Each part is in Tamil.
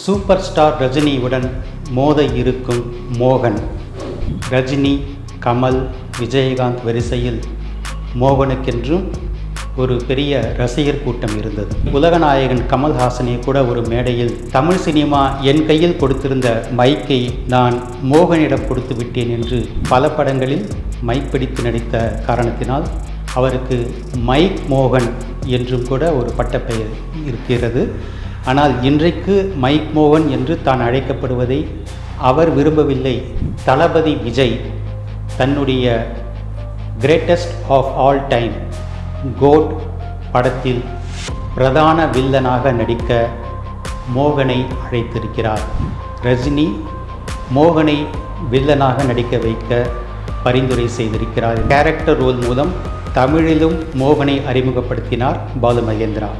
சூப்பர் ஸ்டார் ரஜினியுடன் மோத இருக்கும் மோகன். ரஜினி கமல் விஜயகாந்த் வரிசையில் மோகனுக்கென்றும் ஒரு பெரிய ரசிகர் கூட்டம் இருந்தது. உலகநாயகன் கமல்ஹாசனே கூட ஒரு மேடையில் தமிழ் சினிமா என் கையில் கொடுத்திருந்த மைக்கை நான் மோகனிடம் கொடுத்து விட்டேன் என்று பல படங்களில் மைக் பிடித்து நடித்த காரணத்தினால் அவருக்கு மைக் மோகன் என்றும் கூட ஒரு பட்டப்பெயர் இருக்கிறது. ஆனால் இன்றைக்கு மைக் மோகன் என்று தான் அழைக்கப்படுவதை அவர் விரும்பவில்லை. தளபதி விஜய் தன்னுடைய greatest of all time GOAT படத்தில் பிரதான வில்லனாக நடிக்க மோகனை அழைத்திருக்கிறார். ரஜினி மோகனை வில்லனாக நடிக்க வைக்க பரிந்துரை செய்திருக்கிறார். கேரக்டர் ரோல் மூலம் தமிழிலும் மோகனை அறிமுகப்படுத்தினார் பாலு மகேந்திரா.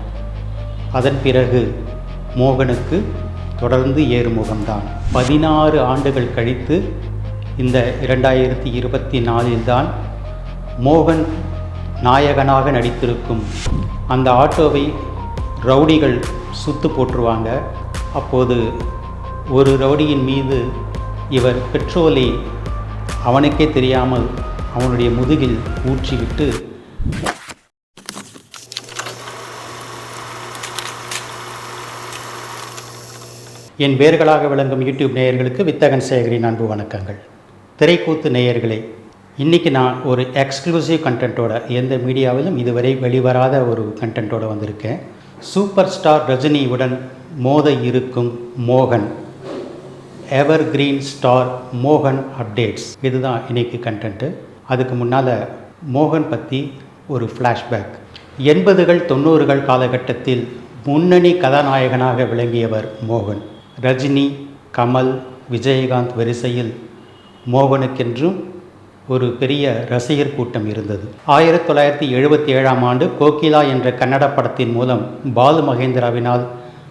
அதன் பிறகு மோகனுக்கு தொடர்ந்து ஏறுமுகம்தான். பதினாறு ஆண்டுகள் கழித்து இந்த இரண்டாயிரத்தி இருபத்தி நாலில்தான் மோகன் நாயகனாக நடித்திருக்கும். அந்த ஆட்டோவை ரவுடிகள் சுத்து போட்டுருவாங்க. அப்போது ஒரு ரவுடியின் மீது இவர் பெட்ரோலை அவனுக்கே தெரியாமல் அவனுடைய முதுகில் ஊற்றிவிட்டு என் வேர்களாக விளங்கும் யூடியூப் நேயர்களுக்கு வித்தகன் சேகரின் அன்பு வணக்கங்கள். திரைக்கூத்து நேயர்களே இன்றைக்கி நான் ஒரு எக்ஸ்க்ளூசிவ் கண்டென்ட்டோட எந்த மீடியாவிலும் இதுவரை வெளிவராத ஒரு கண்டென்ட்டோட வந்திருக்கேன். சூப்பர் ஸ்டார் ரஜினியுடன் மோத இருக்கும் மோகன். எவர் கிரீன் ஸ்டார் மோகன் அப்டேட்ஸ் இதுதான் இன்னைக்கு கண்டென்ட்டு அதுக்கு முன்னால் மோகன் பற்றி ஒரு ஃப்ளாஷ்பேக் எண்பதுகள் தொண்ணூறுகள் காலகட்டத்தில் முன்னணி கதாநாயகனாக விளங்கியவர் மோகன். ரஜினி கமல் விஜயகாந்த் வரிசையில் மோகனுக்கென்றும் ஒரு பெரிய ரசிகர் கூட்டம் இருந்தது. ஆயிரத்தி தொள்ளாயிரத்தி எழுபத்தி ஏழாம் ஆண்டு கோகிலா என்ற கன்னட படத்தின் மூலம் பாலு மகேந்திராவினால்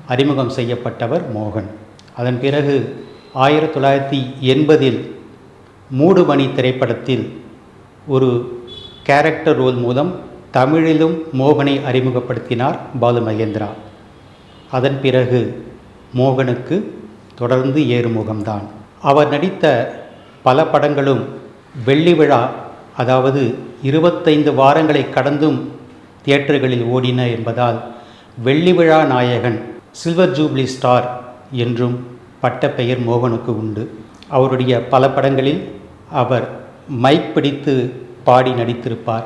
அறிமுகம் செய்யப்பட்டவர் மோகன். அதன் பிறகு ஆயிரத்தி தொள்ளாயிரத்தி எண்பதில் மூடுமணி திரைப்படத்தில் ஒரு கேரக்டர் ரோல் மூலம் தமிழிலும் மோகனை அறிமுகப்படுத்தினார் பாலு மகேந்திரா. அதன் பிறகு மோகனுக்கு தொடர்ந்து ஏறுமுகம்தான். அவர் நடித்த பல படங்களும் வெள்ளி விழா அதாவது இருபத்தைந்து வாரங்களை கடந்தும் தியேட்டர்களில் ஓடின என்பதால் வெள்ளி விழா நாயகன் சில்வர் ஜூப்ளி ஸ்டார் என்றும் பட்டப்பெயர் மோகனுக்கு உண்டு. அவருடைய பல படங்களில் அவர் மைக் பிடித்து பாடி நடித்திருப்பார்.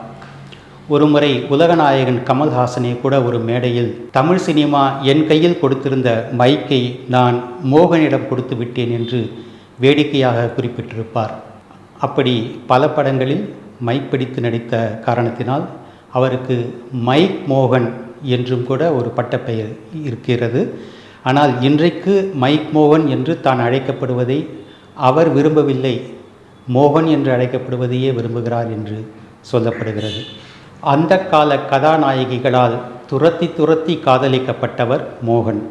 ஒருமுறை உலகநாயகன் கமல்ஹாசனே கூட ஒரு மேடையில் தமிழ் சினிமா என் கையில் கொடுத்திருந்த மைக்கை நான் மோகனிடம் கொடுத்து விட்டேன் என்று வேடிக்கையாக குறிப்பிட்டிருப்பார். அப்படி பல படங்களில் மைக் பிடித்து நடித்த காரணத்தினால் அவருக்கு மைக் மோகன் என்றும் கூட ஒரு பட்டப்பெயர் இருக்கிறது. ஆனால் இன்றைக்கு மைக் மோகன் என்று தான் அழைக்கப்படுவதை அவர் விரும்பவில்லை. மோகன் என்று அழைக்கப்படுவதையே விரும்புகிறார் என்று சொல்லப்படுகிறது. அந்த கால கதாநாயகிகளால் துரத்தி துரத்தி காதலிக்கப்பட்டவர் மோகன்.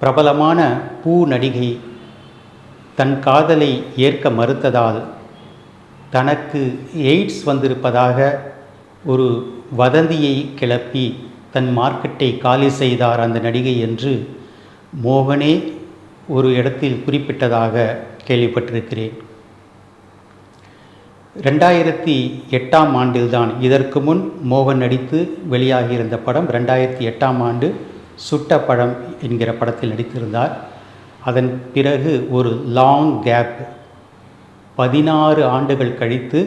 பிரபலமான பூ நடிகை. தன் காதலை ஏற்க மறுத்ததால் தனக்கு எய்ட்ஸ் வந்திருப்பதாக ஒரு வதந்தியை கிளப்பி தன் மார்க்கெட்டை காலி செய்தார் அந்த நடிகை என்று மோகனே ஒரு இடத்தில் குறிப்பிட்டதாக கேள்விப்பட்டிருக்கிறேன். ரெண்டாயிரத்தி எட்டாம் ஆண்டில்தான் இதற்கு முன் மோகன் நடித்து வெளியாகியிருந்த படம் ரெண்டாயிரத்தி எட்டாம் ஆண்டு சுட்ட படம் என்கிற படத்தில் நடித்திருந்தார். அதன் பிறகு ஒரு லாங் கேப் பதினாறு ஆண்டுகள் கழித்து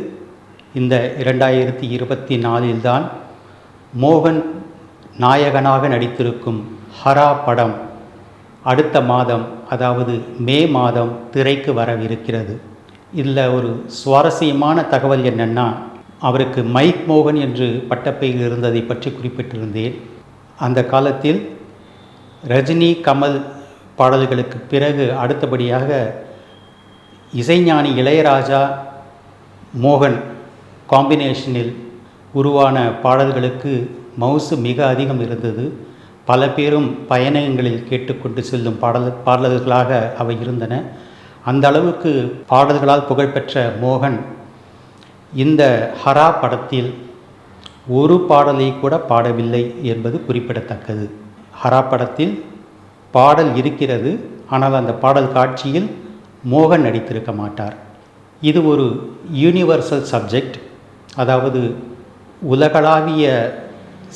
இந்த இரண்டாயிரத்தி இருபத்தி நாலில்தான் மோகன் நாயகனாக நடித்திருக்கும் ஹரா படம் அடுத்த மாதம் அதாவது மே மாதம் திரைக்கு வரவிருக்கிறது. இதில் ஒரு சுவாரஸ்யமான தகவல் என்னென்னா அவருக்கு மைக் மோகன் என்று பட்டப்பெயர் இருந்ததை பற்றி குறிப்பிட்டிருந்தேன். அந்த காலத்தில் ரஜினி கமல் பாடல்களுக்கு பிறகு அடுத்தபடியாக இசைஞானி இளையராஜா மோகன் காம்பினேஷனில் உருவான பாடல்களுக்கு மவுசு மிக அதிகம் இருந்தது. பல பேரும் பயணங்களில் கேட்டுக்கொண்டு செல்லும் பாடல் பாடல்களாக அவை இருந்தன. அந்த அளவுக்கு பாடல்களால் புகழ்பெற்ற மோகன் இந்த ஹரா படத்தில் ஒரு பாடலை கூட பாடவில்லை என்பது குறிப்பிடத்தக்கது. ஹரா படத்தில் பாடல் இருக்கிறது ஆனால் அந்த பாடல் காட்சியில் மோகன் நடித்திருக்க மாட்டார். இது ஒரு யூனிவர்சல் சப்ஜெக்ட் அதாவது உலகளாவிய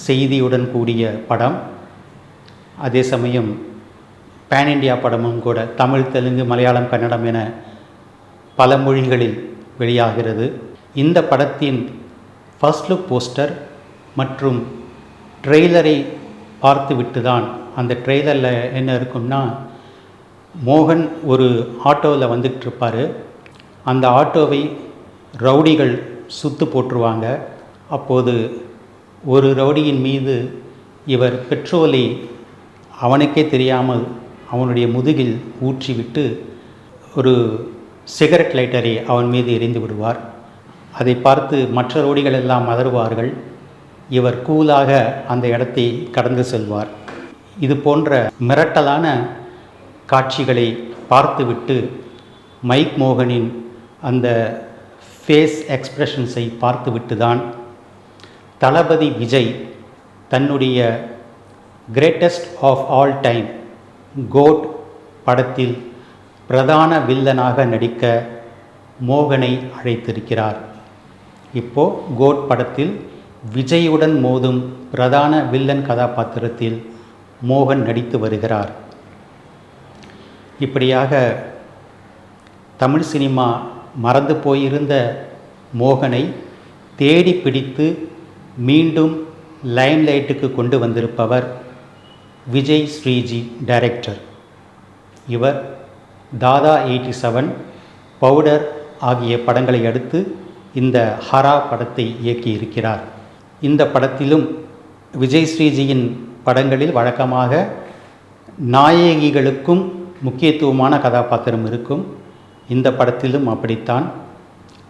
செய்தியுடன் கூடிய படம். அதே சமயம் பேன் இண்டியா படமும் கூட தமிழ் தெலுங்கு மலையாளம் கன்னடம் என பல மொழிகளில் வெளியாகிறது. இந்த படத்தின் ஃபர்ஸ்ட் லுக் போஸ்டர் மற்றும் ட்ரெய்லரை பார்த்துவிட்டு தான் அந்த ட்ரெய்லரில் என்ன இருக்கும்னா மோகன் ஒரு ஆட்டோவில் வந்துட்டு இருப்பார் அந்த ஆட்டோவை ரவுடிகள் சுத்து போட்டுருவாங்க. அப்போது ஒரு ரவுடியின் மீது இவர் பெட்ரோலை அவனுக்கே தெரியாமல் அவனுடைய முதுகில் ஊற்றிவிட்டு ஒரு சிகரெட் லைட்டரை அவன் மீது எரிந்து விடுவார். அதை பார்த்து மற்ற ரோடிகள் எல்லாம் மதறுவார்கள் இவர் கூலாக அந்த இடத்தை கடந்து செல்வார். இது போன்ற மிரட்டலான காட்சிகளை பார்த்துவிட்டு மைக் மோகனின் அந்த ஃபேஸ் எக்ஸ்பிரஷன்ஸை பார்த்துவிட்டு தான் தளபதி விஜய் தன்னுடைய greatest of all time GOAT படத்தில் பிரதான வில்லனாக நடிக்க மோகனை அழைத்திருக்கிறார். இப்போ கோட் படத்தில் விஜயுடன் மோதும் பிரதான வில்லன் கதாபாத்திரத்தில் மோகன் நடித்து வருகிறார். இப்படியாக தமிழ் சினிமா மறந்து போயிருந்த மோகனை தேடி பிடித்து மீண்டும் லைம்லைட்டுக்கு கொண்டு வந்திருப்பவர் விஜய் ஸ்ரீஜி டைரக்டர் இவர் தாதா எயிட்டி செவன் பவுடர் ஆகிய படங்களை அடுத்து இந்த ஹரா படத்தை இயக்கியிருக்கிறார். இந்த படத்திலும் விஜய் ஸ்ரீஜியின் படங்களில் வழக்கமாக நாயகிகளுக்கும் முக்கியத்துவமான கதாபாத்திரம் இருக்கும். இந்த படத்திலும் அப்படித்தான்.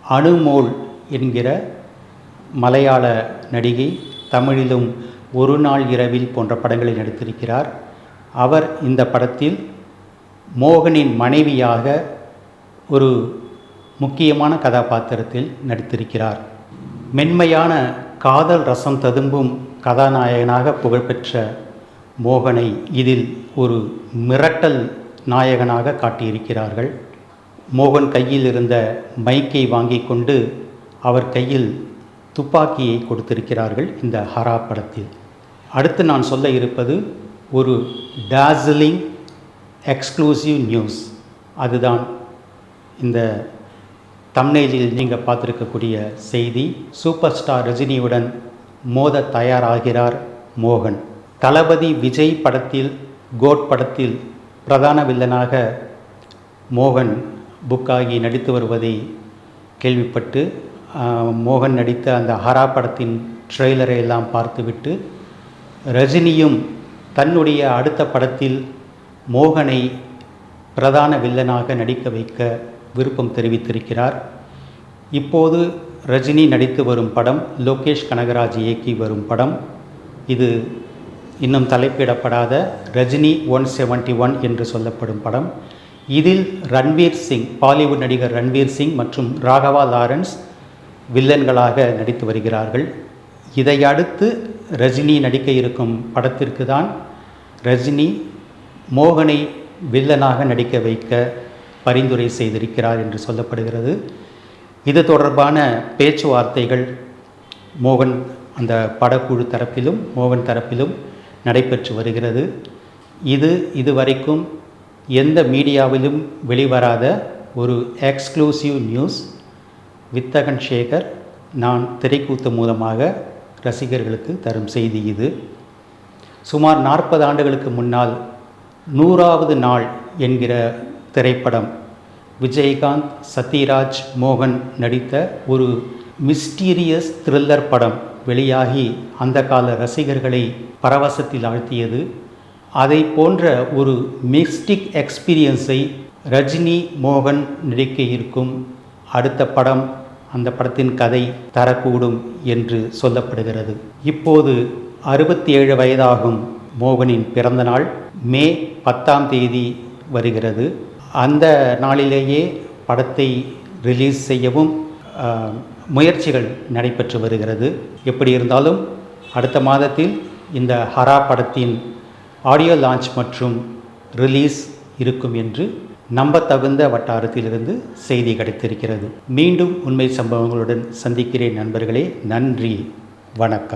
அனுமோல் என்கிற மலையாள நடிகை தமிழிலும் ஒரு நாள் இரவில் போன்ற படங்களில் நடித்திருக்கிறார். அவர் இந்த படத்தில் மோகனின் மனைவியாக ஒரு முக்கியமான கதாபாத்திரத்தில் நடித்திருக்கிறார். மென்மையான காதல் ரசம் ததும்பும் கதாநாயகனாக புகழ்பெற்ற மோகனை இதில் ஒரு மிரட்டல் நாயகனாக காட்டியிருக்கிறார்கள். மோகன் கையில் இருந்த மைக்கை வாங்கி கொண்டு அவர் கையில் துப்பாக்கியை கொடுத்திருக்கிறார்கள் இந்த ஹரா படத்தில். அடுத்து நான் சொல்ல இருப்பது ஒரு டார்ஜிலிங் எக்ஸ்க்ளூசிவ் நியூஸ் அதுதான் இந்த தம்னேஜில் நீங்கள் பார்த்துருக்கக்கூடிய செய்தி. சூப்பர் ஸ்டார் ரஜினியுடன் மோத தயாராகிறார் மோகன். தளபதி விஜய் படத்தில் கோட் படத்தில் பிரதான வில்லனாக மோகன் புக்காகி நடித்து வருவதை கேள்விப்பட்டு மோகன் நடித்த அந்த ஹரா படத்தின் ட்ரெய்லரை எல்லாம் பார்த்துவிட்டு ரஜினியும் தன்னுடைய அடுத்த படத்தில் மோகனை பிரதான வில்லனாக நடிக்க வைக்க விருப்பம் தெரிவித்திருக்கிறார். இப்போது ரஜினி நடித்து வரும் படம் லோகேஷ் கனகராஜ் இயக்கி வரும் படம். இது இன்னும் தலைப்பிடப்படாத ரஜினி ஒன் செவன்ட்டி ஒன் என்று சொல்லப்படும் படம். இதில் ரன்வீர் சிங் பாலிவுட் நடிகர் ரன்வீர் சிங் மற்றும் ராகவா லாரன்ஸ் வில்லன்களாக நடித்து வருகிறார்கள். இதையடுத்து ரஜினி நடிக்க இருக்கும் படத்திற்கு தான் ரஜினி மோகனை வில்லனாக நடிக்க வைக்க பரிந்துரை செய்திருக்கிறார் என்று சொல்லப்படுகிறது. இது தொடர்பான பேச்சுவார்த்தைகள் மோகன் அந்த படக்குழு தரப்பிலும் மோகன் தரப்பிலும் நடைபெற்று வருகிறது. இது இதுவரைக்கும் எந்த மீடியாவிலும் வெளிவராத ஒரு எக்ஸ்க்ளூசிவ் நியூஸ். வித்தகன் சேகர் நான் திரைக்கூத்து மூலமாக ரசிகர்களுக்கு தரும் செய்தி இது. சுமார் நாற்பது ஆண்டுகளுக்கு முன்னால் நூறாவது நாள் என்கிற திரைப்படம் விஜயகாந்த் சத்யராஜ் மோகன் நடித்த ஒரு மிஸ்டீரியஸ் த்ரில்லர் படம் வெளியாகி அந்த கால ரசிகர்களை பரவசத்தில் ஆழ்த்தியது. அதை போன்ற ஒரு மிஸ்டிக் எக்ஸ்பீரியன்ஸை ரஜினி மோகன் நடிக்க இருக்கும் அடுத்த படம் அந்த படத்தின் கதை தரக்கூடும் என்று சொல்லப்படுகிறது. இப்போது அறுபத்தி ஏழு வயதாகும் மோகனின் பிறந்த நாள் மே பத்தாம் தேதி வருகிறது. அந்த நாளிலேயே படத்தை ரிலீஸ் செய்யவும் முயற்சிகள் நடைபெற்று வருகிறது. எப்படி இருந்தாலும் அடுத்த மாதத்தில் இந்த ஹரா படத்தின் ஆடியோ லான்ச் மற்றும் ரிலீஸ் இருக்கும் என்று நம்பத்தகுந்த வட்டாரத்திலிருந்து செய்தி கிடைத்திருக்கிறது. மீண்டும் உண்மை சம்பவங்களுடன் சந்திக்கிறேன் நண்பர்களே. நன்றி. வணக்கம்.